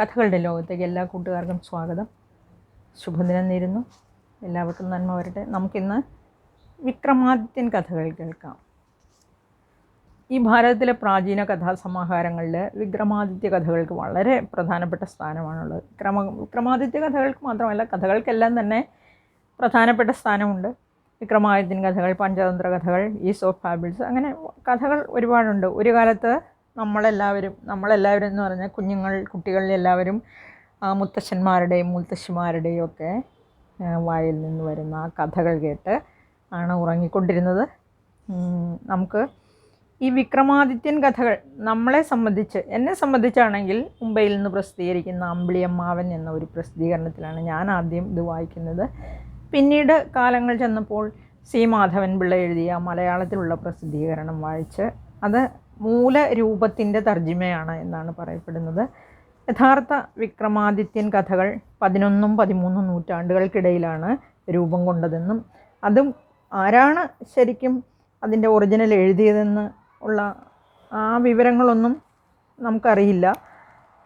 കഥകളുടെ ലോകത്തേക്ക് എല്ലാ കൂട്ടുകാർക്കും സ്വാഗതം. ശുഭദിനം നേരുന്നു. എല്ലാവർക്കും നന്മ വരട്ടെ. നമുക്കിന്ന് വിക്രമാദിത്യൻ കഥകൾ കേൾക്കാം. ഈ ഭാരതത്തിലെ പ്രാചീന കഥാസമാഹാരങ്ങളിൽ വിക്രമാദിത്യ കഥകൾക്ക് വളരെ പ്രധാനപ്പെട്ട സ്ഥാനമാണുള്ളത്. വിക്രമ വിക്രമാദിത്യ കഥകൾക്ക് മാത്രമല്ല കഥകൾക്കെല്ലാം തന്നെ പ്രധാനപ്പെട്ട സ്ഥാനമുണ്ട്. വിക്രമാദിത്യൻ കഥകൾ പഞ്ചതന്ത്ര കഥകൾ ഈസ് ഓഫ് ഫാബിൾസ് അങ്ങനെ കഥകൾ ഒരുപാടുണ്ട്. ഒരു കാലത്ത് നമ്മളെല്ലാവരും നമ്മളെല്ലാവരും എന്ന് പറഞ്ഞാൽ കുഞ്ഞുങ്ങൾ കുട്ടികൾ എല്ലാവരും മുത്തശ്ശന്മാരുടെയും മുത്തശ്ശിമാരുടെയും ഒക്കെ വായിൽ നിന്ന് വരുന്ന ആ കഥകൾ കേട്ട് ആണ് ഉറങ്ങിക്കൊണ്ടിരുന്നത്. നമുക്ക് ഈ വിക്രമാദിത്യൻ കഥകൾ നമ്മളെ സംബന്ധിച്ച് എന്നെ സംബന്ധിച്ചാണെങ്കിൽ മുംബൈയിൽ നിന്ന് പ്രസിദ്ധീകരിക്കുന്ന അമ്പിളിയമ്മാവൻ എന്ന ഒരു പ്രസിദ്ധീകരണത്തിലാണ് ഞാൻ ആദ്യം ഇത് വായിക്കുന്നത്. പിന്നീട് കാലങ്ങൾ ചെന്നപ്പോൾ സി മാധവൻ പിള്ള എഴുതിയ മലയാളത്തിലുള്ള പ്രസിദ്ധീകരണം വായിച്ച് അത് മൂലരൂപത്തിന്റെ തർജിമയാണ് എന്നാണ് പറയപ്പെടുന്നത്. യഥാർത്ഥ വിക്രമാദിത്യൻ കഥകൾ പതിനൊന്നും പതിമൂന്നും നൂറ്റാണ്ടുകൾക്കിടയിലാണ് രൂപം കൊണ്ടതെന്നും അതും ആരാണ് ശരിക്കും അതിന്റെ ഒറിജിനൽ എഴുതിയതെന്ന് ഉള്ള ആ വിവരങ്ങളൊന്നും നമുക്കറിയില്ല.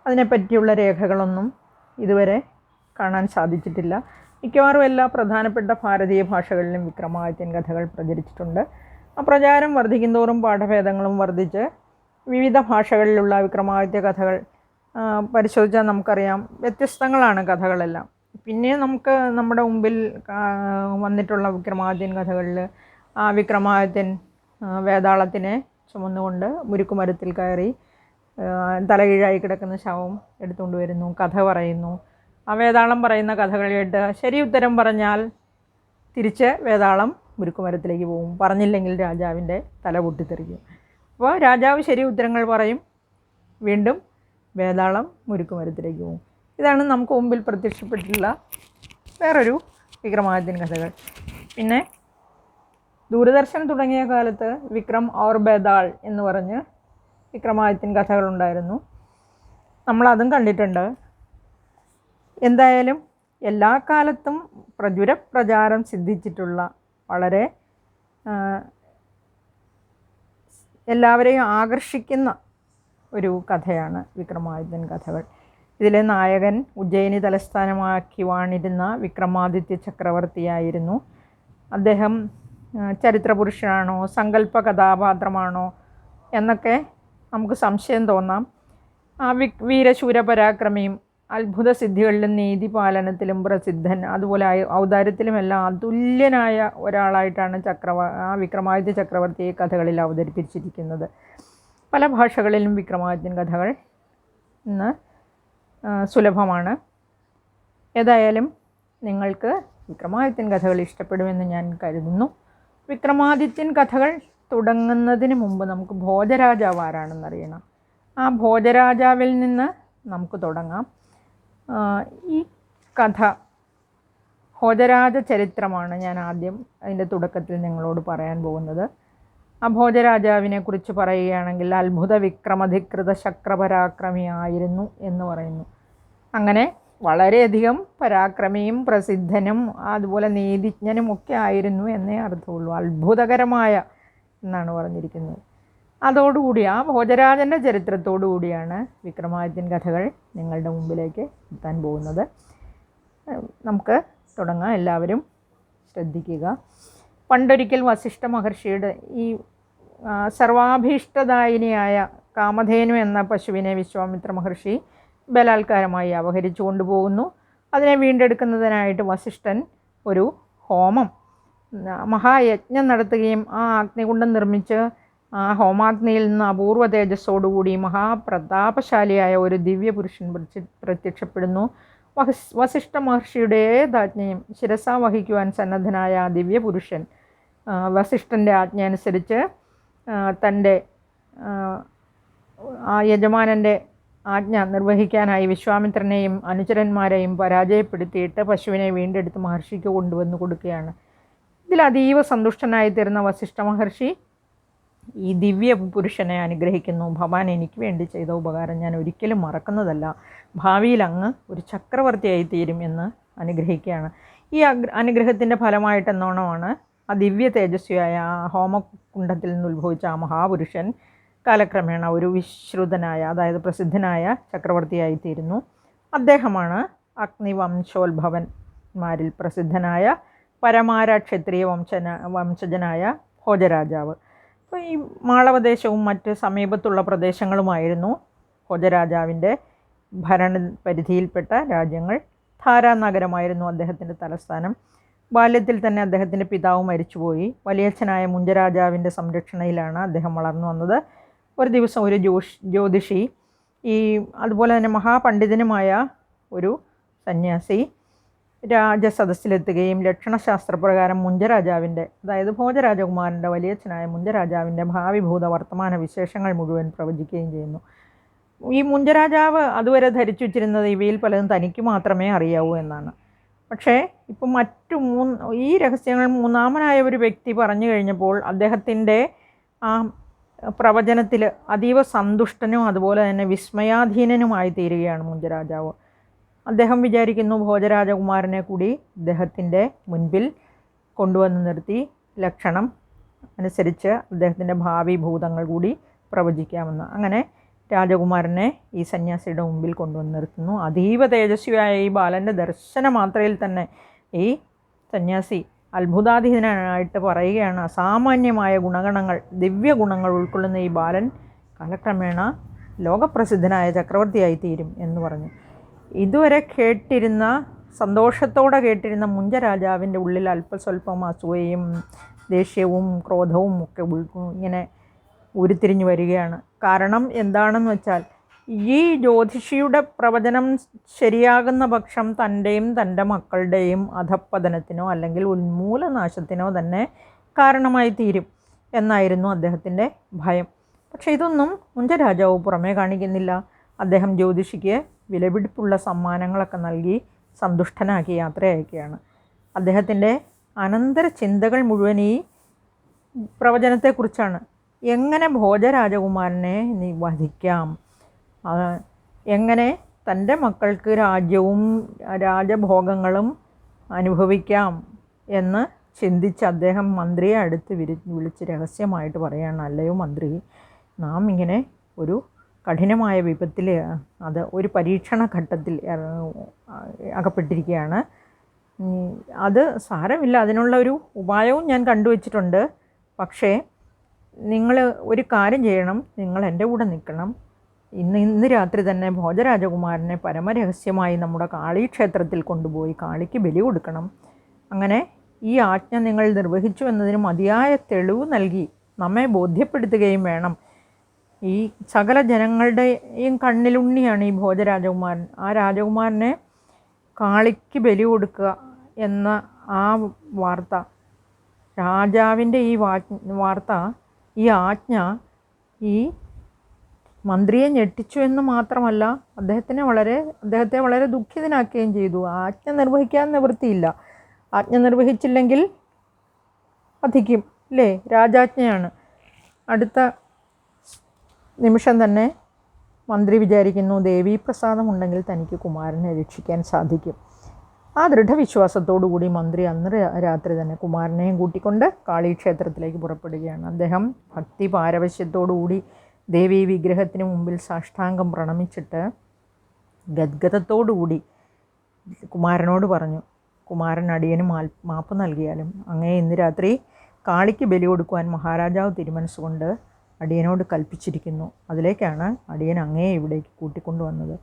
അതിനെപ്പറ്റിയുള്ള രേഖകളൊന്നും ഇതുവരെ കാണാൻ സാധിച്ചിട്ടില്ല. മിക്കവാറും എല്ലാ പ്രധാനപ്പെട്ട ഭാരതീയ ഭാഷകളിലും വിക്രമാദിത്യൻ കഥകൾ പ്രചരിച്ചിട്ടുണ്ട്. പ്രചാരം വർദ്ധിക്കുന്തോറും പാഠഭേദങ്ങളും വർദ്ധിച്ച് വിവിധ ഭാഷകളിലുള്ള വിക്രമാദിത്യ കഥകൾ പരിശോധിച്ചാൽ നമുക്കറിയാം. വ്യത്യസ്തങ്ങളാണ് കഥകളെല്ലാം. പിന്നെ നമുക്ക് നമ്മുടെ മുമ്പിൽ വന്നിട്ടുള്ള വിക്രമാദിത്യൻ കഥകളിൽ ആ വിക്രമാദിത്യൻ വേതാളത്തിനെ ചുമന്നുകൊണ്ട് മുരുക്കുമരത്തിൽ കയറി തലകീഴായി കിടക്കുന്ന ശവം എടുത്തുകൊണ്ട് വരുന്നു കഥ പറയുന്നു. ആ വേതാളം പറയുന്ന കഥകൾ കേട്ട് ശരി ഉത്തരം പറഞ്ഞാൽ തിരിച്ച് വേതാളം മുരുക്കുമരത്തിലേക്ക് പോകും. പറഞ്ഞില്ലെങ്കിൽ രാജാവിന്റെ തല പൊട്ടിത്തെറിക്കും. അപ്പോൾ രാജാവ് ശരി ഉത്തരങ്ങൾ പറയും. വീണ്ടും വേതാളം മുരുക്കുമരത്തിലേക്ക് പോകും. ഇതാണ് നമുക്ക് മുമ്പിൽ പ്രത്യക്ഷപ്പെട്ടിട്ടുള്ള വേറൊരു വിക്രമാദിത്യൻ കഥകൾ. പിന്നെ ദൂരദർശൻ തുടങ്ങിയ കാലത്ത് വിക്രം ഔർ ബേതാൾ എന്ന് പറഞ്ഞ് വിക്രമാദിത്യൻ കഥകളുണ്ടായിരുന്നു. നമ്മളതും കണ്ടിട്ടുണ്ട്. എന്തായാലും എല്ലാ കാലത്തും പ്രചുര പ്രചാരം സിദ്ധിച്ചിട്ടുള്ള വളരെ എല്ലാവരെയും ആകർഷിക്കുന്ന ഒരു കഥയാണ് വിക്രമാദിത്യൻ കഥകൾ. ഇതിലെ നായകൻ ഉജ്ജയിനി തലസ്ഥാനമാക്കി വാണിരുന്ന വിക്രമാദിത്യ ചക്രവർത്തിയായിരുന്നു. അദ്ദേഹം ചരിത്രപുരുഷനാണോ സങ്കല്പ കഥാപാത്രമാണോ എന്നൊക്കെ നമുക്ക് സംശയം തോന്നാം. ആ വി വീരശൂര പരാക്രമിയും അത്ഭുത സിദ്ധികളിലും നീതിപാലനത്തിലും പ്രസിദ്ധൻ. അതുപോലെ ഔദാര്യത്തിലുമെല്ലാം അതുല്യനായ ഒരാളായിട്ടാണ് ചക്രവ ആ വിക്രമാദിത്യ ചക്രവർത്തിയെ കഥകളിൽ അവതരിപ്പിച്ചിരിക്കുന്നത്. പല ഭാഷകളിലും വിക്രമാദിത്യൻ കഥകൾ ഇന്ന് സുലഭമാണ്. ഏതായാലും നിങ്ങൾക്ക് വിക്രമാദിത്യൻ കഥകൾ ഇഷ്ടപ്പെടുമെന്ന് ഞാൻ കരുതുന്നു. വിക്രമാദിത്യൻ കഥകൾ തുടങ്ങുന്നതിന് മുമ്പ് നമുക്ക് ഭോജരാജാവ് ആരാണെന്നറിയണം. ആ ഭോജരാജാവിൽ നിന്ന് നമുക്ക് തുടങ്ങാം. ഈ കഥ ഭോജരാജ ചരിത്രമാണ് ഞാൻ ആദ്യം അതിന്റെ തുടക്കത്തിൽ നിങ്ങളോട് പറയാൻ പോകുന്നത്. ആ ഭോജരാജാവിനെ കുറിച്ച് പറയുകയാണെങ്കിൽ അത്ഭുത വിക്രമധികൃത ശക്രപരാക്രമിയായിരുന്നു എന്ന് പറയുന്നു. അങ്ങനെ വളരെയധികം പരാക്രമിയും പ്രസിദ്ധനും അതുപോലെ നീതിജ്ഞനും ഒക്കെ ആയിരുന്നു എന്നേ അർത്ഥമുള്ളൂ. അത്ഭുതകരമായ എന്നാണ് പറഞ്ഞിരിക്കുന്നത്. അതോടുകൂടി ആ ഭോജരാജന്റെ ചരിത്രത്തോടു കൂടിയാണ് വിക്രമാദിത്യൻ കഥകൾ നിങ്ങളുടെ മുമ്പിലേക്ക് എത്താൻ പോകുന്നത്. നമുക്ക് തുടങ്ങാം. എല്ലാവരും ശ്രദ്ധിക്കുക. പണ്ടൊരിക്കൽ വസിഷ്ഠ മഹർഷിയുടെ ഈ സർവാഭീഷ്ടദായിനിയായ കാമധേനു എന്ന പശുവിനെ വിശ്വാമിത്ര മഹർഷി ബലാത്കാരമായി അപഹരിച്ചു കൊണ്ടുപോകുന്നു. അതിനെ വീണ്ടെടുക്കുന്നതിനായിട്ട് വസിഷ്ഠൻ ഒരു ഹോമം മഹായജ്ഞം നടത്തുകയും ആ അഗ്നികുണ്ഡം നിർമ്മിച്ച് ആ ഹോമാഗ്നിയിൽ നിന്ന് അപൂർവ തേജസ്സോടുകൂടി മഹാപ്രതാപശാലിയായ ഒരു ദിവ്യപുരുഷൻ പ്രത്യ- പ്രത്യക്ഷപ്പെടുന്നു. വസിഷ്ഠ മഹർഷിയുടെ ആജ്ഞയും ശിരസ വഹിക്കുവാൻ സന്നദ്ധനായ ആ ദിവ്യപുരുഷൻ പുരുഷൻ വസിഷ്ഠന്റെ ആജ്ഞ അനുസരിച്ച് തന്റെ ആ യജമാനന്റെ ആജ്ഞ നിർവഹിക്കാനായി വിശ്വാമിത്രനെയും അനുചരന്മാരെയും പരാജയപ്പെടുത്തിയിട്ട് പശുവിനെ വീണ്ടെടുത്ത് മഹർഷിക്ക് കൊണ്ടുവന്ന് കൊടുക്കുകയാണ്. ഇതിൽ അതീവ സന്തുഷ്ടനായി തീർന്ന വസിഷ്ഠ മഹർഷി ഈ ദിവ്യ പുരുഷനെ അനുഗ്രഹിക്കുന്നു. ഭവാൻ എനിക്ക് വേണ്ടി ചെയ്ത ഉപകാരം ഞാൻ ഒരിക്കലും മറക്കുന്നതല്ല. ഭാവിയിൽ അങ്ങ് ഒരു ചക്രവർത്തിയായി തീരും എന്ന് അനുഗ്രഹിക്കുകയാണ്. ഈ അനുഗ്രഹത്തിന്റെ ഫലമായിട്ട് എന്നോണമാണ് ആ ദിവ്യ തേജസ്വിയായ ആ ഹോമകുണ്ഡത്തിൽ നിന്ന് ഉത്ഭവിച്ച ആ മഹാപുരുഷൻ കാലക്രമേണ ഒരു വിശ്രുതനായ അതായത് പ്രസിദ്ധനായ ചക്രവർത്തിയായി തീരുന്നു. അദ്ദേഹമാണ് അഗ്നിവംശോത്ഭവന്മാരിൽ പ്രസിദ്ധനായ പരമാര ക്ഷത്രിയ വംശന വംശജനായ ഭോജരാജാവ്. അപ്പോൾ ഈ മാളവദേശവും മറ്റ് സമീപത്തുള്ള പ്രദേശങ്ങളുമായിരുന്നു ഭോജരാജാവിന്റെ ഭരണ പരിധിയിൽപ്പെട്ട രാജ്യങ്ങൾ. ധാരാ നഗരമായിരുന്നു അദ്ദേഹത്തിന്റെ തലസ്ഥാനം. ബാല്യത്തിൽ തന്നെ അദ്ദേഹത്തിന്റെ പിതാവ് മരിച്ചുപോയി. വലിയച്ഛനായ മുഞ്ചരാജാവിന്റെ സംരക്ഷണയിലാണ് അദ്ദേഹം വളർന്നു വന്നത്. ഒരു ദിവസം ഒരു ജോഷ് ജ്യോതിഷി ഈ അതുപോലെ തന്നെ മഹാപണ്ഡിതനുമായ ഒരു സന്യാസി രാജസദസ്സിലെത്തുകയും ലക്ഷണശാസ്ത്രപ്രകാരം മുഞ്ചരാജാവിന്റെ അതായത് ഭോജരാജകുമാരന്റെ വലിയച്ഛനായ മുഞ്ചരാജാവിന്റെ ഭാവിഭൂത വർത്തമാന വിശേഷങ്ങൾ മുഴുവൻ പ്രവചിക്കുകയും ചെയ്യുന്നു. ഈ മുഞ്ചരാജാവ് അതുവരെ ധരിച്ചു വച്ചിരുന്നത് ഇവയിൽ പലതും തനിക്ക് മാത്രമേ അറിയാവൂ എന്നാണ്. പക്ഷേ ഇപ്പം മറ്റു മൂന്ന് ഈ രഹസ്യങ്ങൾ മൂന്നാമനായ ഒരു വ്യക്തി പറഞ്ഞു കഴിഞ്ഞപ്പോൾ അദ്ദേഹത്തിന്റെ ആ പ്രവചനത്തിൽ അതീവ സന്തുഷ്ടനും അതുപോലെ തന്നെ വിസ്മയാധീനനുമായി തീരുകയാണ് മുഞ്ചരാജാവ്. അദ്ദേഹം വിചാരിക്കുന്നു ഭോജരാജകുമാരനെ കൂടി അദ്ദേഹത്തിന്റെ മുൻപിൽ കൊണ്ടുവന്ന് നിർത്തി ലക്ഷണം അനുസരിച്ച് അദ്ദേഹത്തിന്റെ ഭാവി ഭൂതങ്ങൾ കൂടി പ്രവചിക്കാമെന്ന്. അങ്ങനെ രാജകുമാരനെ ഈ സന്യാസിയുടെ മുമ്പിൽ കൊണ്ടുവന്ന് നിർത്തുന്നു. അതീവ തേജസ്വിയായ ഈ ബാലന്റെ ദർശന മാത്രയിൽ തന്നെ ഈ സന്യാസി അത്ഭുതാധീനനായിട്ട് പറയുകയാണ് അസാമാന്യമായ ഗുണഗണങ്ങൾ ദിവ്യ ഗുണങ്ങൾ ഉൾക്കൊള്ളുന്ന ഈ ബാലൻ കാലക്രമേണ ലോകപ്രസിദ്ധനായ ചക്രവർത്തിയായി തീരും എന്ന് പറഞ്ഞു. ഇതുവരെ കേട്ടിരുന്ന സന്തോഷത്തോടെ കേട്ടിരുന്ന മുഞ്ച രാജാവിന്റെ ഉള്ളിൽ അല്പസ്വല്പം അസൂയയും ദേഷ്യവും ക്രോധവും ഒക്കെ ഇങ്ങനെ ഉരുത്തിരിഞ്ഞു വരികയാണ്. കാരണം എന്താണെന്ന് വെച്ചാൽ ഈ ജ്യോതിഷിയുടെ പ്രവചനം ശരിയാകുന്ന പക്ഷം തന്റെയും തന്റെ മക്കളുടെയും അധപ്പതനത്തിനോ അല്ലെങ്കിൽ ഉന്മൂലനാശത്തിനോ തന്നെ കാരണമായി തീരും എന്നായിരുന്നു അദ്ദേഹത്തിന്റെ ഭയം. പക്ഷേ ഇതൊന്നും മുഞ്ച രാജാവ് പുറമേ കാണിക്കുന്നില്ല. അദ്ദേഹം ജ്യോതിഷിക്ക് വിലപിടിപ്പുള്ള സമ്മാനങ്ങളൊക്കെ നൽകി സന്തുഷ്ടനാക്കി യാത്ര അയക്കുകയാണ് അദ്ദേഹത്തിന്റെ അനന്തര ചിന്തകൾ മുഴുവൻ ഈ പ്രവചനത്തെക്കുറിച്ചാണ്. എങ്ങനെ ഭോജരാജകുമാരനെ നീ വധിക്കാം? എങ്ങനെ തന്റെ മക്കൾക്ക് രാജ്യവും രാജഭോഗങ്ങളും അനുഭവിക്കാം എന്ന് ചിന്തിച്ച് അദ്ദേഹം മന്ത്രിയെ അടുത്ത് വിരി വിളിച്ച് രഹസ്യമായിട്ട് പറയുകയാണ് അല്ലയോ മന്ത്രി നാം ഇങ്ങനെ ഒരു കഠിനമായ വിപത്തിൽ അത് ഒരു പരീക്ഷണ ഘട്ടത്തിൽ അകപ്പെട്ടിരിക്കുകയാണ്. അത് സാരമില്ല. അതിനുള്ള ഒരു ഉപായവും ഞാൻ കണ്ടുവച്ചിട്ടുണ്ട്. പക്ഷേ നിങ്ങൾ ഒരു കാര്യം ചെയ്യണം. നിങ്ങൾ എന്റെ കൂടെ നിൽക്കണം. ഇന്ന് ഇന്ന് രാത്രി തന്നെ ഭോജരാജകുമാരനെ പരമരഹസ്യമായി നമ്മുടെ കാളി ക്ഷേത്രത്തിൽ കൊണ്ടുപോയി കാളിക്ക് ബലി കൊടുക്കണം. അങ്ങനെ ഈ ആജ്ഞ നിങ്ങൾ നിർവഹിച്ചു എന്നതിന് മതിയായ തെളിവ് നൽകി നമ്മെ ബോധ്യപ്പെടുത്തുകയും വേണം. ഈ സകല ജനങ്ങളുടെയും കണ്ണിലുണ്ണിയാണ് ഈ ഭോജരാജകുമാരൻ. ആ രാജകുമാരനെ കാളിക്ക് ബലി കൊടുക്കുക എന്ന ആ വാർത്ത രാജാവിന്റെ ഈ വാർത്ത ഈ ആജ്ഞ ഈ മന്ത്രിയെ ഞെട്ടിച്ചു എന്ന് മാത്രമല്ല അദ്ദേഹത്തിനെ വളരെ അദ്ദേഹത്തെ വളരെ ദുഃഖിതനാക്കുകയും ചെയ്തു. ആജ്ഞ നിർവഹിക്കാൻ നിവൃത്തിയില്ല. ആജ്ഞ നിർവഹിച്ചില്ലെങ്കിൽ വധിക്കും അല്ലേ രാജാജ്ഞയാണ്. അടുത്ത നിമിഷം തന്നെ മന്ത്രി വിചാരിക്കുന്നു ദേവീപ്രസാദം പ്രസാദമുണ്ടെങ്കിൽ തനിക്ക് കുമാരനെ രക്ഷിക്കാൻ സാധിക്കും. ആ ദൃഢവിശ്വാസത്തോടു കൂടി മന്ത്രി അന്ന് രാത്രി തന്നെ കുമാരനെയും കൂട്ടിക്കൊണ്ട് കാളി ക്ഷേത്രത്തിലേക്ക് പുറപ്പെടുകയാണ്. അദ്ദേഹം ഭക്തി പാരവശ്യത്തോടുകൂടി ദേവി വിഗ്രഹത്തിന് മുമ്പിൽ സാഷ്ടാംഗം പ്രണമിച്ചിട്ട് ഗദ്ഗതത്തോടുകൂടി കുമാരനോട് പറഞ്ഞു കുമാരൻ അടിയന് മാൽ മാപ്പ് നൽകിയാലും അങ്ങേ ഇന്ന് രാത്രി കാളിക്ക് ബലി കൊടുക്കുവാൻ മഹാരാജാവ് തിരുമനസ്സുകൊണ്ട് അടിയനോട് കൽപ്പിച്ചിരിക്കുന്നു. അതിലേക്കാണ് അടിയൻ അങ്ങേ ഇവിടേക്ക് കൂട്ടിക്കൊണ്ടുവന്നത്.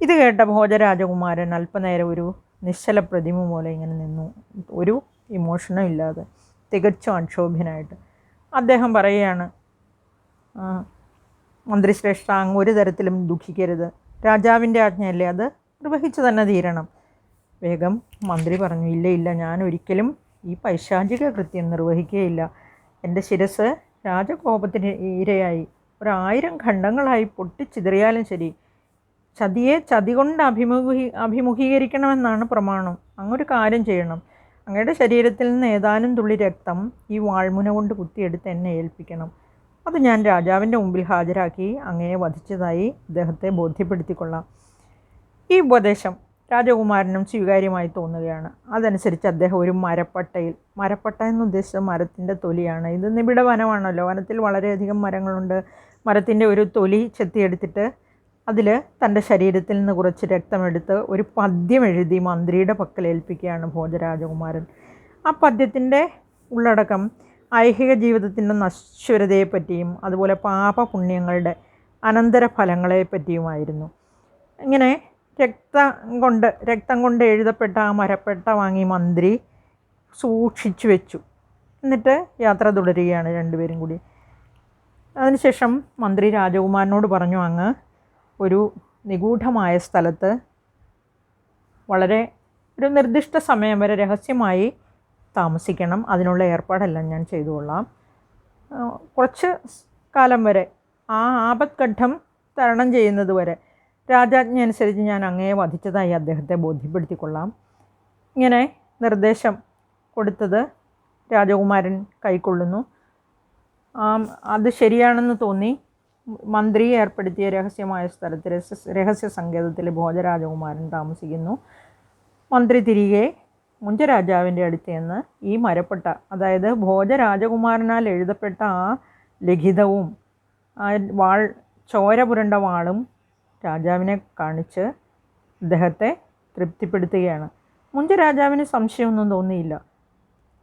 ഇത് കേട്ട ഭോജരാജകുമാരൻ അല്പനേരം ഒരു നിശ്ചല പ്രതിമ പോലെ ഇങ്ങനെ നിന്നു. ഒരു ഇമോഷനും ഇല്ലാതെ തികച്ചും അക്ഷോഭ്യനായിട്ട്. അദ്ദേഹം പറയുകയാണ് "ആ, മന്ത്രിശ്രേഷ്ഠ അങ്ങ് ഒരു തരത്തിലും ദുഃഖിക്കരുത്. രാജാവിന്റെ ആജ്ഞയല്ലേ അത്? നിർവഹിച്ചു തന്നെ തീരണം. വേഗം മന്ത്രി പറഞ്ഞു ഇല്ല ഇല്ല ഞാൻ ഒരിക്കലും ഈ പൈശാചിക കൃത്യം നിർവഹിക്കുകയില്ല. എന്റെ ശിരസ് രാജകോപത്തിന് ഇരയായി. ഒരായിരം ഖണ്ഡങ്ങളായി പൊട്ടിച്ചിതറിയാലും ശരി. ചതിയെ ചതി കൊണ്ട് അഭിമുഖീ അഭിമുഖീകരിക്കണമെന്നാണ് പ്രമാണം. അങ്ങൊരു കാര്യം ചെയ്യണം. അങ്ങയുടെ ശരീരത്തിൽ നിന്ന് ഏതാനും തുള്ളി രക്തം ഈ വാൾമുന കൊണ്ട് കുത്തിയെടുത്ത് എന്നെ ഏൽപ്പിക്കണം. അത് ഞാൻ രാജാവിന്റെ മുമ്പിൽ ഹാജരാക്കി അങ്ങയെ വധിച്ചതായി അദ്ദേഹത്തെ ബോധ്യപ്പെടുത്തിക്കൊള്ളാം. ഈ ഉപദേശം രാജകുമാരനും സ്വീകാര്യമായി തോന്നുകയാണ്. അതനുസരിച്ച് അദ്ദേഹം ഒരു മരപ്പട്ടയിൽ മരപ്പട്ട എന്ന് ഉദ്ദേശിച്ചത് മരത്തിന്റെ തൊലിയാണ്. ഇത് നിബിഡ വനമാണല്ലോ. വനത്തിൽ വളരെയധികം മരങ്ങളുണ്ട്. മരത്തിന്റെ ഒരു തൊലി ചെത്തിയെടുത്തിട്ട് അതിൽ തന്റെ ശരീരത്തിൽ നിന്ന് കുറച്ച് രക്തമെടുത്ത് ഒരു പദ്യം എഴുതി മന്ത്രിയുടെ പക്കൽ ഏൽപ്പിക്കുകയാണ് ഭോജരാജകുമാരൻ ആ പദ്യത്തിന്റെ ഉള്ളടക്കം ഐഹിക ജീവിതത്തിന്റെ നശ്വരതയെപ്പറ്റിയും അതുപോലെ പാപപുണ്യങ്ങളുടെ അനന്തരഫലങ്ങളെപ്പറ്റിയുമായിരുന്നു. ഇങ്ങനെ രക്തം കൊണ്ട് രക്തം കൊണ്ട് എഴുതപ്പെട്ട ആ മരപ്പെട്ട വാങ്ങി മന്ത്രി സൂക്ഷിച്ചു വെച്ചു. എന്നിട്ട് യാത്ര തുടരുകയാണ് രണ്ടുപേരും കൂടി. അതിനുശേഷം മന്ത്രി രാജകുമാരനോട് പറഞ്ഞു അങ്ങ് ഒരു നിഗൂഢമായ സ്ഥലത്ത് വളരെ ഒരു നിർദ്ദിഷ്ട സമയം വരെ രഹസ്യമായി താമസിക്കണം. അതിനുള്ള ഏർപ്പാടെല്ലാം ഞാൻ ചെയ്തുകൊള്ളാം. കുറച്ച് കാലം വരെ ആ ആപത്ഘട്ടം തരണം ചെയ്യുന്നത് വരെ രാജാജ്ഞ അനുസരിച്ച് ഞാൻ അങ്ങയെ വധിച്ചതായി അദ്ദേഹത്തെ ബോധ്യപ്പെടുത്തിക്കൊള്ളാം. ഇങ്ങനെ നിർദ്ദേശം കൊടുത്തത് രാജകുമാരൻ കൈക്കൊള്ളുന്നു. അത് ശരിയാണെന്ന് തോന്നി. മന്ത്രി ഏർപ്പെടുത്തിയ രഹസ്യമായ സ്ഥലത്ത് രഹസ്യ രഹസ്യ സങ്കേതത്തിൽ ഭോജരാജകുമാരൻ താമസിക്കുന്നു. മന്ത്രി തിരികെ മുഞ്ചരാജാവിന്റെ അടുത്ത് നിന്ന് ഈ മരപ്പെട്ട അതായത് ഭോജരാജകുമാരനാൽ എഴുതപ്പെട്ട ആ ലിഖിതവും ആ വാൾ ചോര പുരണ്ട വാളും രാജാവിനെ കാണിച്ച് അദ്ദേഹത്തെ തൃപ്തിപ്പെടുത്തുകയാണ്. മുഞ്ചരാജാവിന് സംശയമൊന്നും തോന്നിയില്ല.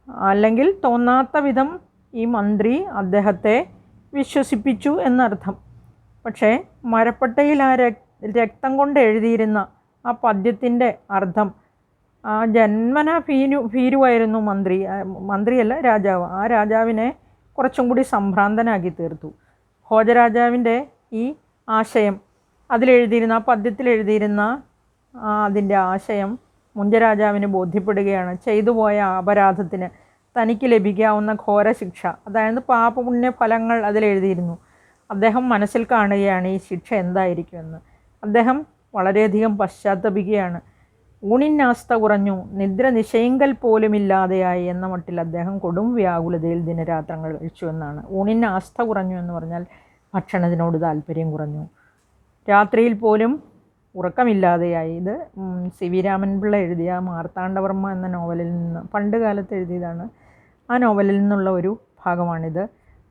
അല്ലെങ്കിൽ തോന്നാത്ത വിധം ഈ മന്ത്രി അദ്ദേഹത്തെ വിശ്വസിപ്പിച്ചു എന്നർത്ഥം. പക്ഷേ മരപ്പട്ടയിൽ ആ രക് രക്തം കൊണ്ട് എഴുതിയിരുന്ന ആ പദ്യത്തിന്റെ അർത്ഥം ആ ജന്മന ഭീരു ഭീരുവായിരുന്നു മന്ത്രി. മന്ത്രിയല്ല രാജാവ്. ആ രാജാവിനെ കുറച്ചും കൂടി സംഭ്രാന്തനാക്കി തീർത്തു. ഭോജരാജാവിന്റെ ഈ ആശയം അതിലെഴുതിയിരുന്ന ആ പദ്യത്തിൽ എഴുതിയിരുന്ന അതിന്റെ ആശയം മുഞ്ചരാജാവിന് ബോധ്യപ്പെടുകയാണ്. ചെയ്തു പോയ അപരാധത്തിന് തനിക്ക് ലഭിക്കാവുന്ന ഘോര ശിക്ഷ അതായത് പാപപുണ്യ ഫലങ്ങൾ അതിലെഴുതിയിരുന്നു. അദ്ദേഹം മനസ്സിൽ കാണുകയാണ് ഈ ശിക്ഷ എന്തായിരിക്കുമെന്ന്. അദ്ദേഹം വളരെയധികം പശ്ചാത്തപിക്കുകയാണ്. ഊണിനാസ്ത കുറഞ്ഞു നിദ്ര നിശയങ്കൽ പോലുമില്ലാതെയായി എന്ന മട്ടിൽ അദ്ദേഹം കൊടും വ്യാകുലതയിൽ ദിനരാത്രങ്ങൾ കഴിച്ചു എന്നാണ്. ഊണിന് ആസ്ഥ കുറഞ്ഞു എന്ന് പറഞ്ഞാൽ ഭക്ഷണത്തിനോട് താല്പര്യം കുറഞ്ഞു. രാത്രിയിൽ പോലും ഉറക്കമില്ലാതെയായി. ഇത് സി വി രാമൻപിള്ള എഴുതിയ മാർത്താണ്ഡവർമ്മ എന്ന നോവലിൽ നിന്ന് പണ്ട് കാലത്ത് എഴുതിയതാണ്. ആ നോവലിൽ നിന്നുള്ള ഒരു ഭാഗമാണിത്.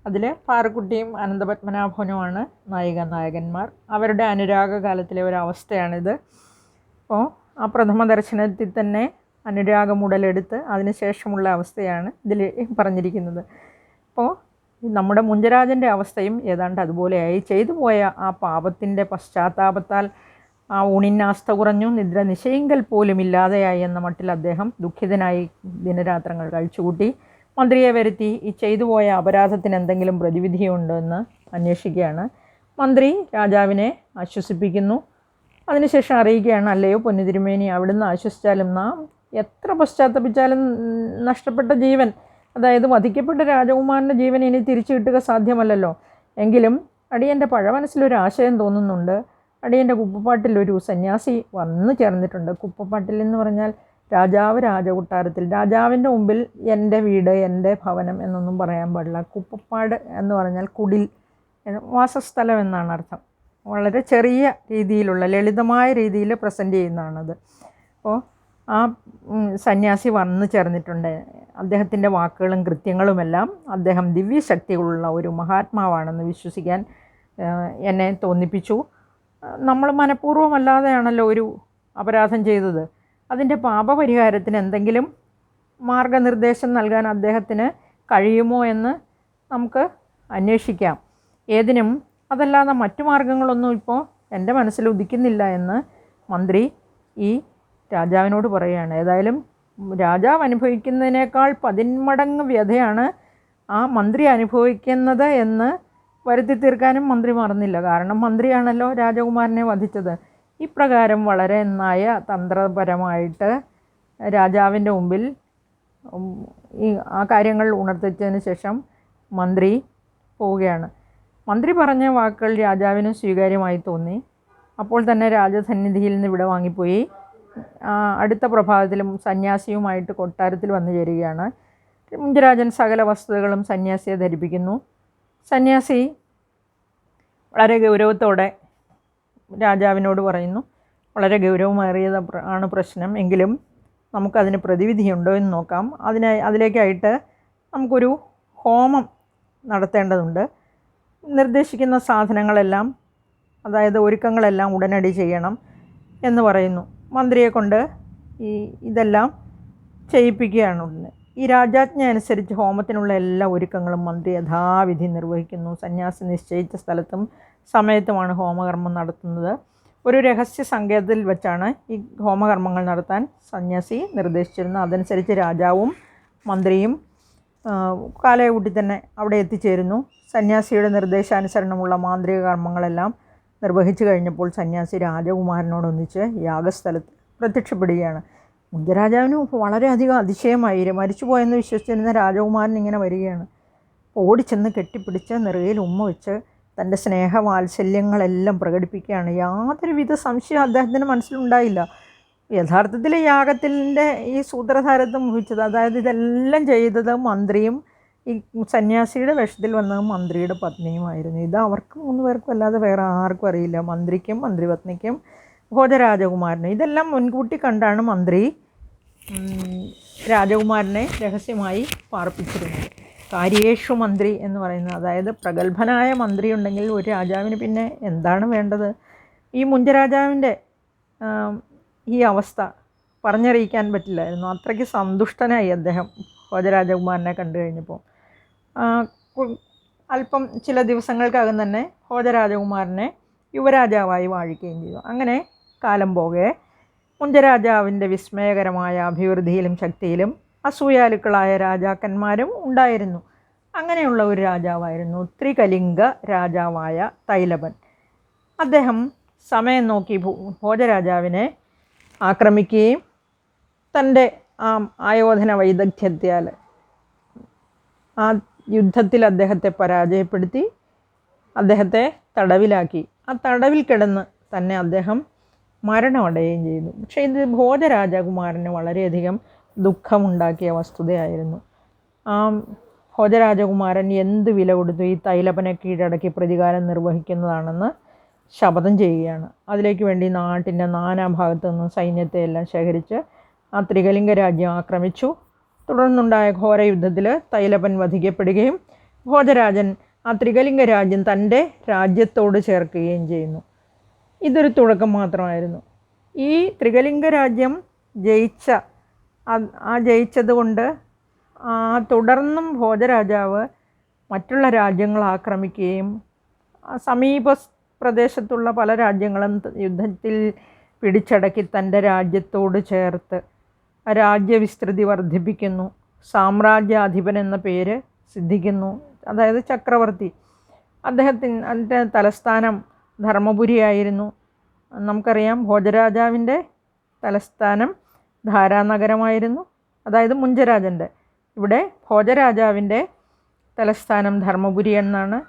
അതിൽ പാറക്കുട്ടിയും അനന്തപത്മനാഭനുമാണ് നായിക നായകന്മാർ. അവരുടെ അനുരാഗ കാലത്തിലെ ഒരവസ്ഥയാണിത് അപ്പോൾ ആ പ്രഥമ ദർശനത്തിൽ തന്നെ അനുരാഗം ഉടലെടുത്ത് അതിനുശേഷമുള്ള അവസ്ഥയാണ് ഇതിൽ പറഞ്ഞിരിക്കുന്നത്. അപ്പോൾ നമ്മുടെ മുഞ്ചരാജന്റെ അവസ്ഥയും ഏതാണ്ട് അതുപോലെയായി. ചെയ്തു പോയ ആ പാപത്തിന്റെ പശ്ചാത്താപത്താൽ ആ ഊണിനാസ്ഥ കുറഞ്ഞു നിദ്ര നിശയിങ്കൽ പോലും ഇല്ലാതെയായി എന്ന മട്ടിൽ അദ്ദേഹം ദുഃഖിതനായി ദിനരാത്രങ്ങൾ കഴിച്ചുകൂട്ടി. മന്ത്രിയെ വരുത്തി ഈ ചെയ്തു പോയ അപരാധത്തിന് എന്തെങ്കിലും പ്രതിവിധിയുണ്ടോ എന്ന് അന്വേഷിക്കുകയാണ്. മന്ത്രി രാജാവിനെ ആശ്വസിപ്പിക്കുന്നു. അതിനുശേഷം അറിയിക്കുകയാണ് അല്ലയോ പൊന്നുതിരുമേനി അവിടുന്ന് ആശ്വസിച്ചാലും നാം എത്ര പശ്ചാത്തപിച്ചാലും നഷ്ടപ്പെട്ട ജീവൻ. അതായത് വധിക്കപ്പെട്ട രാജകുമാരന്റെ ജീവൻ ഇനി തിരിച്ചു കിട്ടുക സാധ്യമല്ലല്ലോ. എങ്കിലും അടിയന്റെ പഴമനസ്സിലൊരു ആശയം തോന്നുന്നുണ്ട്. അടിയന്റെ കുപ്പപ്പാട്ടിൽ ഒരു സന്യാസി വന്നു ചേർന്നിട്ടുണ്ട്. കുപ്പപ്പാട്ടിൽ എന്ന് പറഞ്ഞാൽ രാജാവ് രാജകൊട്ടാരത്തിൽ. രാജാവിന്റെ മുമ്പിൽ എന്റെ വീട് എന്റെ ഭവനം എന്നൊന്നും പറയാൻ പാടില്ല. കുപ്പപ്പാട് എന്ന് പറഞ്ഞാൽ കുടിൽ വാസസ്ഥലം എന്നാണ് അർത്ഥം. വളരെ ചെറിയ രീതിയിലുള്ള ലളിതമായ രീതിയിൽ പ്രസന്റ് ചെയ്യുന്നതാണത്. അപ്പോൾ ആ സന്യാസി വന്നു ചേർന്നിട്ടുണ്ട്. അദ്ദേഹത്തിന്റെ വാക്കുകളും കൃത്യങ്ങളുമെല്ലാം അദ്ദേഹം ദിവ്യശക്തികളുള്ള ഒരു മഹാത്മാവാണെന്ന് വിശ്വസിക്കാൻ എന്നെ തോന്നിപ്പിച്ചു. നമ്മൾ മനഃപൂർവമല്ലാതെയാണല്ലോ ഒരു അപരാധം ചെയ്തത്. അതിന്റെ പാപപരിഹാരത്തിന് എന്തെങ്കിലും മാർഗനിർദ്ദേശം നൽകാൻ അദ്ദേഹത്തിന് കഴിയുമോ എന്ന് നമുക്ക് അന്വേഷിക്കാം. ഏതിനും അതല്ലാതെ മറ്റു മാർഗങ്ങളൊന്നും ഇപ്പോൾ എന്റെ മനസ്സിൽ ഉദിക്കുന്നില്ല എന്ന് മന്ത്രി ഈ രാജാവിനോട് പറയുകയാണ്. ഏതായാലും രാജാവ് അനുഭവിക്കുന്നതിനേക്കാൾ പതിന്മടങ്ങ് വ്യഥയാണ് ആ മന്ത്രി അനുഭവിക്കുന്നത് എന്ന് വരുത്തി തീർക്കാനും മന്ത്രി മറന്നില്ല. കാരണം മന്ത്രിയാണല്ലോ രാജകുമാരനെ വധിച്ചത്. ഇപ്രകാരം വളരെ നയതന്ത്രപരമായിട്ട് രാജാവിന്റെ മുമ്പിൽ ഈ ആ കാര്യങ്ങൾ ഉണർത്തിച്ചതിന് ശേഷം മന്ത്രി പോവുകയാണ്. മന്ത്രി പറഞ്ഞ വാക്കുകൾ രാജാവിന് സ്വീകാര്യമായി തോന്നി. അപ്പോൾ തന്നെ രാജസന്നിധിയിൽ നിന്ന് ഇവിടെ വാങ്ങിപ്പോയി അടുത്ത പ്രഭാതത്തിലും സന്യാസിയുമായിട്ട് കൊട്ടാരത്തിൽ വന്നു ചേരുകയാണ്. മുഞ്ചരാജൻ സകല വസ്തുതകളും സന്യാസിയെ ധരിപ്പിക്കുന്നു. സന്യാസി വളരെ ഗൗരവത്തോടെ രാജാവിനോട് പറയുന്നു വളരെ ഗൗരവമേറിയത് ആണ് പ്രശ്നം. എങ്കിലും നമുക്കതിന് പ്രതിവിധിയുണ്ടോ എന്ന് നോക്കാം. അതിന് അതിലേക്കായിട്ട് നമുക്കൊരു ഹോമം നടത്തേണ്ടതുണ്ട്. നിർദ്ദേശിക്കുന്ന സാധനങ്ങളെല്ലാം അതായത് ഒരുക്കങ്ങളെല്ലാം ഉടനടി ചെയ്യണം എന്ന് പറയുന്നു. മന്ത്രിയെ കൊണ്ട് ഈ ഇതെല്ലാം ചെയ്യിപ്പിക്കുകയാണ് ഉടനെ ഈ രാജാജ്ഞ അനുസരിച്ച് ഹോമത്തിനുള്ള എല്ലാ ഒരുക്കങ്ങളും മന്ത്രി യഥാവിധി നിർവഹിക്കുന്നു. സന്യാസി നിശ്ചയിച്ച സ്ഥലത്തും സമയത്തുമാണ് ഹോമകർമ്മം നടത്തുന്നത്. ഒരു രഹസ്യ സങ്കേതത്തിൽ വെച്ചാണ് ഈ ഹോമകർമ്മങ്ങൾ നടത്താൻ സന്യാസി നിർദ്ദേശിച്ചിരുന്നത്. അതനുസരിച്ച് രാജാവും മന്ത്രിയും കാലയൂട്ടി തന്നെ അവിടെ എത്തിച്ചേരുന്നു. സന്യാസിയുടെ നിർദ്ദേശാനുസരണമുള്ള മാന്ത്രിക കർമ്മങ്ങളെല്ലാം നിർവഹിച്ചു കഴിഞ്ഞപ്പോൾ സന്യാസി രാജകുമാരനോടൊന്നിച്ച് യാഗസ്ഥലത്ത് പ്രത്യക്ഷപ്പെടുകയാണ്. മുഞ്ചരാജാവിന് വളരെയധികം അതിശയമായി മരിച്ചുപോയെന്ന് വിശ്വസിച്ചിരുന്ന രാജകുമാരൻ ഇങ്ങനെ വരികയാണ് ഓടിച്ചെന്ന് കെട്ടിപ്പിടിച്ച് നിറയിൽ ഉമ്മ വെച്ച് തന്റെ സ്നേഹവാത്സല്യങ്ങളെല്ലാം പ്രകടിപ്പിക്കുകയാണ്. യാതൊരുവിധ സംശയം അദ്ദേഹത്തിന്റെ മനസ്സിലുണ്ടായില്ല. യഥാർത്ഥത്തിൽ യാഗത്തിന്റെ ഈ സൂത്രധാരത്വം വഹിച്ചത് അതായത് ഇതെല്ലാം ചെയ്തത് മന്ത്രിയും ഈ സന്യാസിയുടെ വേഷത്തിൽ വന്ന മന്ത്രിയുടെ പത്നിയുമായിരുന്നു ഇത് അവർക്ക് മൂന്ന് പേർക്കും അല്ലാതെ വേറെ ആർക്കും അറിയില്ല. മന്ത്രിക്കും മന്ത്രിപത്നിക്കും ഭോജരാജകുമാരനും ഇതെല്ലാം മുൻകൂട്ടി കണ്ടാണ് മന്ത്രി രാജകുമാരനെ രഹസ്യമായി പാർപ്പിച്ചിരുന്നത്. കാര്യേഷു മന്ത്രി എന്ന് പറയുന്നത്. അതായത് പ്രഗത്ഭനായ മന്ത്രി ഉണ്ടെങ്കിൽ ഒരു രാജാവിന് പിന്നെ എന്താണ് വേണ്ടത്? ഈ മുഞ്ചരാജാവിന്റെ ഈ അവസ്ഥ പറഞ്ഞറിയിക്കാൻ പറ്റില്ലായിരുന്നു. അത്രയ്ക്ക് സന്തുഷ്ടനായി അദ്ദേഹം ഭോജരാജകുമാരനെ കണ്ടു കഴിഞ്ഞപ്പോൾ. അല്പം ചില ദിവസങ്ങൾക്കകം തന്നെ ഹോജരാജകുമാരനെ യുവരാജാവായി വാഴിക്കുകയും ചെയ്തു. അങ്ങനെ കാലം പോകെ. മുഞ്ചരാജാവിന്റെ വിസ്മയകരമായ അഭിവൃദ്ധിയിലും ശക്തിയിലും അസൂയാലുക്കളായ രാജാക്കന്മാരും ഉണ്ടായിരുന്നു. അങ്ങനെയുള്ള ഒരു രാജാവായിരുന്നു ത്രികലിംഗ രാജാവായ തൈലബൻ. അദ്ദേഹം സമയം നോക്കി ഭോജരാജാവിനെ ആക്രമിക്കുകയും തന്റെ ആ ആയോധന വൈദഗ്ധ്യത്താൽ ആ യുദ്ധത്തിൽ അദ്ദേഹത്തെ പരാജയപ്പെടുത്തി അദ്ദേഹത്തെ തടവിലാക്കി. ആ തടവിൽ കിടന്ന് തന്നെ അദ്ദേഹം മരണമടയുകയും ചെയ്തു. പക്ഷേ ഇത് ഭോജരാജകുമാരന് വളരെയധികം ദുഃഖമുണ്ടാക്കിയ വസ്തുതയായിരുന്നു. ആ ഭോജരാജകുമാരൻ എന്ത് വില കൊടുത്തു? ഈ തൈലപ്പനെ കീഴടക്കി പ്രതികാരം നിർവഹിക്കുന്നതാണെന്ന് ശപഥം ചെയ്യുകയാണ്. അതിലേക്ക് വേണ്ടി നാട്ടിന്റെ നാനാഭാഗത്തു നിന്നും സൈന്യത്തെ എല്ലാം ശേഖരിച്ച് ആ ത്രികലിംഗ രാജ്യം ആക്രമിച്ചു. തുടർന്നുണ്ടായ ഘോരയുദ്ധത്തിൽ തൈലപ്പൻ വധിക്കപ്പെടുകയും ഭോജരാജൻ ആ ത്രികലിംഗ രാജ്യം തന്റെ രാജ്യത്തോട് ചേർക്കുകയും ചെയ്യുന്നു. ഇതൊരു തുടക്കം മാത്രമായിരുന്നു. ഈ ത്രികലിംഗ രാജ്യം ജയിച്ച ആ- ജയിച്ചതുകൊണ്ട് തുടർന്നും ഭോജരാജാവ് മറ്റുള്ള രാജ്യങ്ങൾ ആക്രമിക്കുകയും സമീപ പ്രദേശത്തുള്ള പല രാജ്യങ്ങളും യുദ്ധത്തിൽ പിടിച്ചടക്കി തന്റെ രാജ്യത്തോട് ചേർത്ത് രാജ്യവിസ്തൃതി വർദ്ധിപ്പിക്കുന്നു. സാമ്രാജ്യാധിപൻ എന്ന പേര് സിദ്ധിക്കുന്നു. അതായത് ചക്രവർത്തി. അദ്ദേഹത്തിന് അതിന്റെ തലസ്ഥാനം ധർമ്മപുരിയായിരുന്നു. നമുക്കറിയാം ഭോജരാജാവിന്റെ തലസ്ഥാനം ധാരാനഗരമായിരുന്നു. അതായത് മുഞ്ചരാജന്റെ. ഇവിടെ ഭോജരാജാവിന്റെ തലസ്ഥാനം ധർമ്മപുരി എന്നാണ്.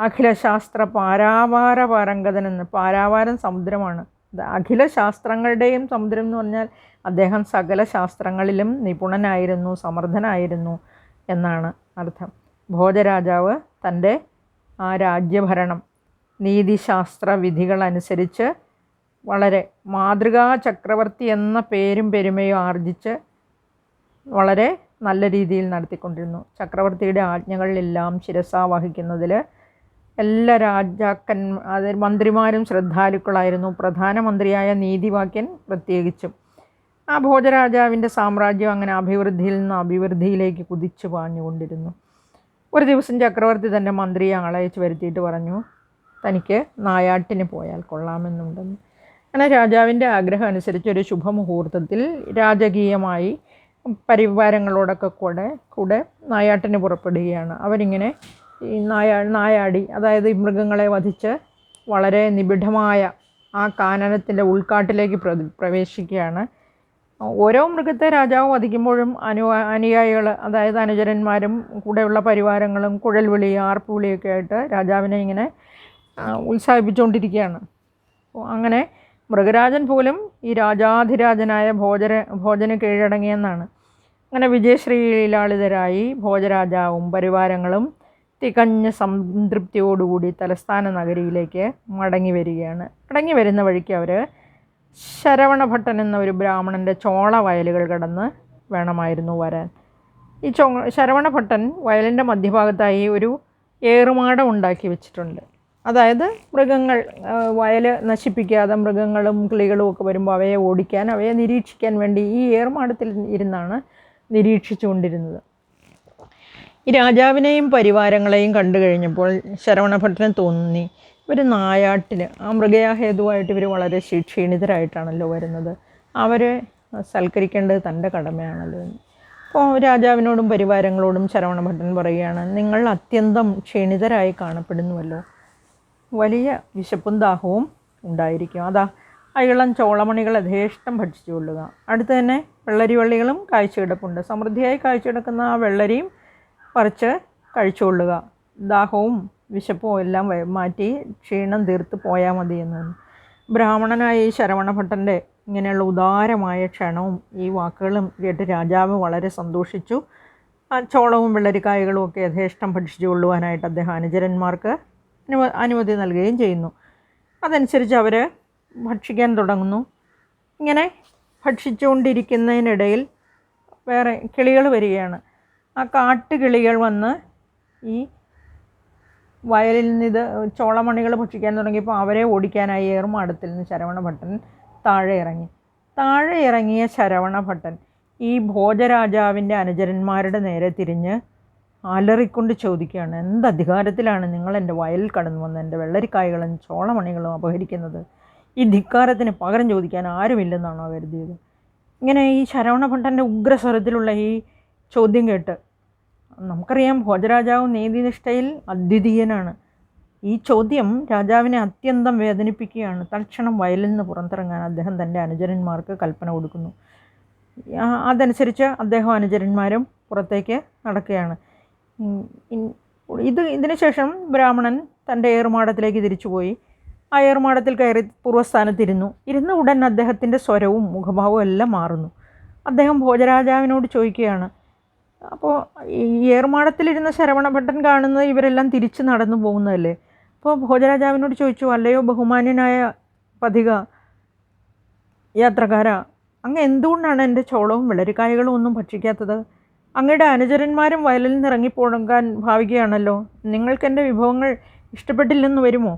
അഖിലശാസ്ത്ര പാരാവാര പാരംഗതൻ എന്ന് പാരാവാരം സമുദ്രമാണ്. അഖില ശാസ്ത്രങ്ങളുടെയും സമുദ്രം എന്ന് പറഞ്ഞാൽ അദ്ദേഹം സകല ശാസ്ത്രങ്ങളിലും നിപുണനായിരുന്നു സമർത്ഥനായിരുന്നു എന്നാണ് അർത്ഥം. ഭോജരാജാവ് തന്റെ ആ രാജ്യഭരണം നീതിശാസ്ത്ര വിധികളനുസരിച്ച് വളരെ മാതൃകാ ചക്രവർത്തി എന്ന പേരും പെരുമയും ആർജിച്ച് വളരെ നല്ല രീതിയിൽ നടത്തിക്കൊണ്ടിരുന്നു. ചക്രവർത്തിയുടെ ആജ്ഞകളിലെല്ലാം ശിരസാ വഹിക്കുന്നതിൽ എല്ലാ രാജാക്കൻ അത് മന്ത്രിമാരും ശ്രദ്ധാലുക്കളായിരുന്നു. പ്രധാനമന്ത്രിയായ നീതിവാക്യൻ പ്രത്യേകിച്ചും. ആ ഭോജരാജാവിന്റെ സാമ്രാജ്യം അങ്ങനെ അഭിവൃദ്ധിയിൽ നിന്ന് അഭിവൃദ്ധിയിലേക്ക് കുതിച്ചു പാഞ്ഞുകൊണ്ടിരുന്നു. ഒരു ദിവസം ചക്രവർത്തി തന്റെ മന്ത്രിയെ ആളയച്ച് വരുത്തിയിട്ട് പറഞ്ഞു തനിക്ക് നായാട്ടിന് പോയാൽ കൊള്ളാമെന്നുണ്ടെന്ന്. അങ്ങനെ രാജാവിന്റെ ആഗ്രഹം അനുസരിച്ച് ഒരു ശുഭമുഹൂർത്തത്തിൽ രാജകീയമായി പരിവാരങ്ങളോടൊക്കെ കൂടെ കൂടെ നായാട്ടിന് പുറപ്പെടുകയാണ്. അവരിങ്ങനെ ഈ നായാ നായാടി അതായത് മൃഗങ്ങളെ വധിച്ച് വളരെ നിബിഡമായ ആ കാനനത്തിന്റെ ഉൾക്കാട്ടിലേക്ക് പ്ര പ്രവേശിക്കുകയാണ്. ഓരോ മൃഗത്തെ രാജാവ് വധിക്കുമ്പോഴും അനു അനുയായികൾ അതായത് അനുചരന്മാരും കൂടെയുള്ള പരിവാരങ്ങളും കുഴൽവിളി ആർപ്പുവിളിയൊക്കെ ആയിട്ട് രാജാവിനെ ഇങ്ങനെ ഉത്സാഹിപ്പിച്ചുകൊണ്ടിരിക്കുകയാണ്. അങ്ങനെ മൃഗരാജൻ പോലും ഈ രാജാധിരാജനായ ഭോജന ഭോജന് കീഴടങ്ങിയെന്നാണ്. അങ്ങനെ വിജയശ്രീലാളിതരായി ഭോജരാജാവും പരിവാരങ്ങളും തികഞ്ഞ സംതൃപ്തിയോടുകൂടി തലസ്ഥാന നഗരിയിലേക്ക് മടങ്ങി വരികയാണ്. മടങ്ങി വരുന്ന വഴിക്ക് അവർ ശരവണഭട്ടൻ എന്ന ഒരു ബ്രാഹ്മണന്റെ ചോള വയലുകൾ കടന്ന് വേണമായിരുന്നു വരാൻ. ഈ ചോ ശരവണഭട്ടൻ വയലിന്റെ മധ്യഭാഗത്തായി ഒരു ഏറുമാടം ഉണ്ടാക്കി വെച്ചിട്ടുണ്ട്. അതായത് മൃഗങ്ങൾ വയൽ നശിപ്പിക്കാതെ മൃഗങ്ങളും കിളികളും ഒക്കെ വരുമ്പോൾ അവയെ ഓടിക്കാൻ അവയെ നിരീക്ഷിക്കാൻ വേണ്ടി ഈ ഏറുമാടത്തിൽ ഇരുന്നാണ് നിരീക്ഷിച്ചുകൊണ്ടിരുന്നത്. ഈ രാജാവിനെയും പരിവാരങ്ങളെയും കണ്ടു കഴിഞ്ഞപ്പോൾ ശരവണഭട്ടന് തോന്നി ഇവർ നായാട്ടിൽ ആ മൃഗയാഹേതുവായിട്ട് ഇവർ വളരെ ക്ഷീ- ക്ഷീണിതരായിട്ടാണല്ലോ വരുന്നത്. അവരെ സൽക്കരിക്കേണ്ടത് തന്റെ കടമയാണല്ലോ അപ്പോൾ രാജാവിനോടും പരിവാരങ്ങളോടും ശരവണഭട്ടൻ പറയുകയാണ് നിങ്ങൾ അത്യന്തം ക്ഷീണിതരായി കാണപ്പെടുന്നുവല്ലോ. വലിയ വിശപ്പും ദാഹവും ഉണ്ടായിരിക്കും. അതാ അയളം ചോളമണികൾ യഥേഷ്ടം ഭക്ഷിച്ചു കൊള്ളുക. അടുത്ത് തന്നെ വെള്ളരി വള്ളികളും കാഴ്ച കിടപ്പുണ്ട് സമൃദ്ധിയായി കാഴ്ച കിടക്കുന്ന ആ വെള്ളരിയും പറിച്ച് കഴിച്ചുകൊള്ളുക. ദാഹവും വിശപ്പും എല്ലാം മാറ്റി ക്ഷീണം തീർത്ത് പോയാൽ മതി എന്നാണ് ബ്രാഹ്മണനായ ഈ ശരവണഭട്ടന്റെ ഇങ്ങനെയുള്ള ഉദാരമായ ക്ഷണവും ഈ വാക്കുകളും കേട്ട് രാജാവ് വളരെ സന്തോഷിച്ചു. ചോളവും വെള്ളരിക്കായകളും ഒക്കെ യഥേഷ്ടം ഭക്ഷിച്ചു കൊള്ളുവാനായിട്ട് അദ്ദേഹം അനുചരന്മാർക്ക് അനുമ അനുമതി നൽകുകയും ചെയ്യുന്നു. അതനുസരിച്ച് അവർ ഭക്ഷിക്കാൻ തുടങ്ങുന്നു. ഇങ്ങനെ ഭക്ഷിച്ചുകൊണ്ടിരിക്കുന്നതിനിടയിൽ വേറെ കിളികൾ വരികയാണ്. ആ കാട്ടുകിളികൾ വന്ന് ഈ വയലിൽ നിന്ന് ഇത് ചോളമണികൾ ഭക്ഷിക്കാൻ തുടങ്ങിയപ്പോൾ അവരെ ഓടിക്കാനായി അടുത്തിൽ നിന്ന് ശരവണ ഭട്ടൻ താഴെ ഇറങ്ങി. താഴെ ഇറങ്ങിയ ശരവണ ഭട്ടൻ ഈ ഭോജരാജാവിന്റെ അനുചരന്മാരുടെ നേരെ തിരിഞ്ഞ് അലറിക്കൊണ്ട് ചോദിക്കുകയാണ് എന്ത് അധികാരത്തിലാണ് നിങ്ങൾ എന്റെ വയലിൽ കടന്നു വന്ന് എന്റെ വെള്ളരിക്കായകളും ചോളമണികളും അപഹരിക്കുന്നത്? ഈ ധിക്കാരത്തിന് പകരം ചോദിക്കാൻ ആരുമില്ലെന്നാണോ കരുതിയത്? ഇങ്ങനെ ഈ ശരവണ ശരവണഭട്ടന്റെ ഉഗ്രസ്വരത്തിലുള്ള ഈ ചോദ്യം കേട്ട് നമുക്കറിയാം ഭോജരാജാവ് നീതിനിഷ്ഠയിൽ അദ്വിതീയനാണ്. ഈ ചോദ്യം രാജാവിനെ അത്യന്തം വേദനിപ്പിക്കുകയാണ്. തൽക്ഷണം വയലിൽ നിന്ന് പുറത്തിറങ്ങാൻ അദ്ദേഹം തന്റെ അനുചരന്മാർക്ക് കൽപ്പന കൊടുക്കുന്നു. അതനുസരിച്ച് അദ്ദേഹം അനുചരന്മാരും പുറത്തേക്ക് നടക്കുകയാണ്. ഇത് ഇതിനുശേഷം ബ്രാഹ്മണൻ തന്റെ ഏറുമാടത്തിലേക്ക് തിരിച്ചുപോയി. ആ ഏറുമാടത്തിൽ കയറി പൂർവസ്ഥാനത്തിരുന്നു. ഇരുന്ന ഉടൻ അദ്ദേഹത്തിന്റെ സ്വരവും മുഖഭാവവും എല്ലാം മാറുന്നു. അദ്ദേഹം ഭോജരാജാവിനോട് ചോദിക്കുകയാണ് അപ്പോൾ ഈ ശരവണ ശരവണഭട്ടൻ കാണുന്നത് ഇവരെല്ലാം തിരിച്ച് നടന്നു പോകുന്നതല്ലേ? അപ്പോൾ ഭോജരാജാവിനോട് ചോദിച്ചു അല്ലയോ ബഹുമാന്യനായ പതിക യാത്രക്കാരാ അങ്ങ് എന്തുകൊണ്ടാണ് എന്റെ ചോളവും വെള്ളരിക്കായകളും ഒന്നും ഭക്ഷിക്കാത്തത്? അങ്ങയുടെ അനുചരന്മാരും വയലിൽ നിന്ന് ഇറങ്ങിപ്പോകാൻ ഭാവിക്കുകയാണല്ലോ നിങ്ങൾക്ക് എന്റെ വിഭവങ്ങൾ ഇഷ്ടപ്പെട്ടില്ലെന്ന് വരുമോ?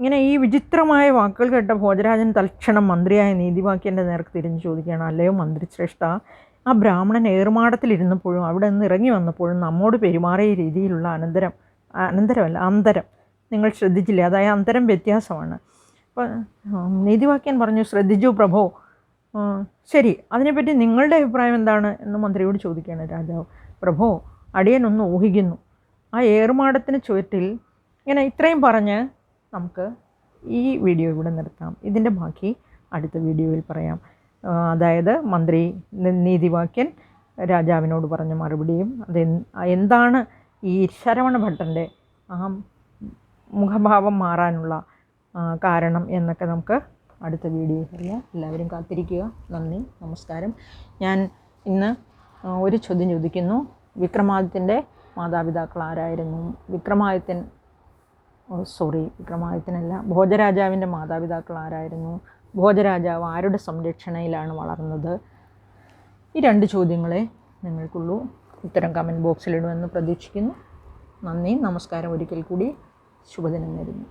ഇങ്ങനെ ഈ വിചിത്രമായ വാക്കുകൾ കേട്ട ഭോജരാജൻ തൽക്ഷണം മന്ത്രിയായ നീതിവാക്യന്റെ നേർക്ക് തിരിഞ്ഞു ചോദിക്കുകയാണ് അല്ലയോ മന്ത്രി ശ്രേഷ്ഠ ആ ബ്രാഹ്മണൻ ഏറുമാടത്തിലിരുന്നപ്പോഴും അവിടെ നിന്ന് ഇറങ്ങി വന്നപ്പോഴും നമ്മോട് പെരുമാറിയ രീതിയിലുള്ള അനന്തരം അനന്തരമല്ല അന്തരം. നിങ്ങൾ ശ്രദ്ധിച്ചില്ലേ? അതായത് അന്തരം വ്യത്യാസമാണ്. അപ്പോൾ നീതിവാക്യൻ പറഞ്ഞു ശ്രദ്ധിച്ചു പ്രഭോ. ശരി. അതിനെപ്പറ്റി നിങ്ങളുടെ അഭിപ്രായം എന്താണ് എന്ന് മന്ത്രിയോട് ചോദിക്കുകയാണ് രാജാവ്. പ്രഭോ അടിയനൊന്ന് ഊഹിക്കുന്നു. ആ ഏറുമാടത്തിന് ചുവറ്റിൽ ഇങ്ങനെ ഇത്രയും പറഞ്ഞ് നമുക്ക് ഈ വീഡിയോ ഇവിടെ നിർത്താം. ഇതിന്റെ ബാക്കി അടുത്ത വീഡിയോയിൽ പറയാം. അതായത് മന്ത്രി നീതിവാക്യൻ രാജാവിനോട് പറഞ്ഞ മറുപടിയും അത് എന്താണ് ഈ ശരവണഭട്ടന്റെ ആ മുഖഭാവം മാറാനുള്ള കാരണം എന്നൊക്കെ നമുക്ക് അടുത്ത വീഡിയോയിൽ അറിയാം. എല്ലാവരും കാത്തിരിക്കുക. നന്ദി. നമസ്കാരം. ഞാൻ ഇന്ന് ഒരു ചോദ്യം ചോദിക്കുന്നു. വിക്രമാദിത്യന്റെ മാതാപിതാക്കൾ ആരായിരുന്നു? വിക്രമാദിത്യൻ സോറി വിക്രമാദിത്യനല്ല ഭോജരാജാവിന്റെ മാതാപിതാക്കൾ ആരായിരുന്നു? ഭോജരാജാവ് ആരുടെ സംരക്ഷണയിലാണ് വളർന്നത്? ഈ രണ്ട് ചോദ്യങ്ങളെ നിങ്ങൾക്കുള്ളൂ ഉത്തരം കമന്റ് ബോക്സിലിടുമെന്ന് പ്രതീക്ഷിക്കുന്നു. നന്ദി നമസ്കാരം. ഒരിക്കൽ കൂടി ശുഭദിനം നേരുന്നു.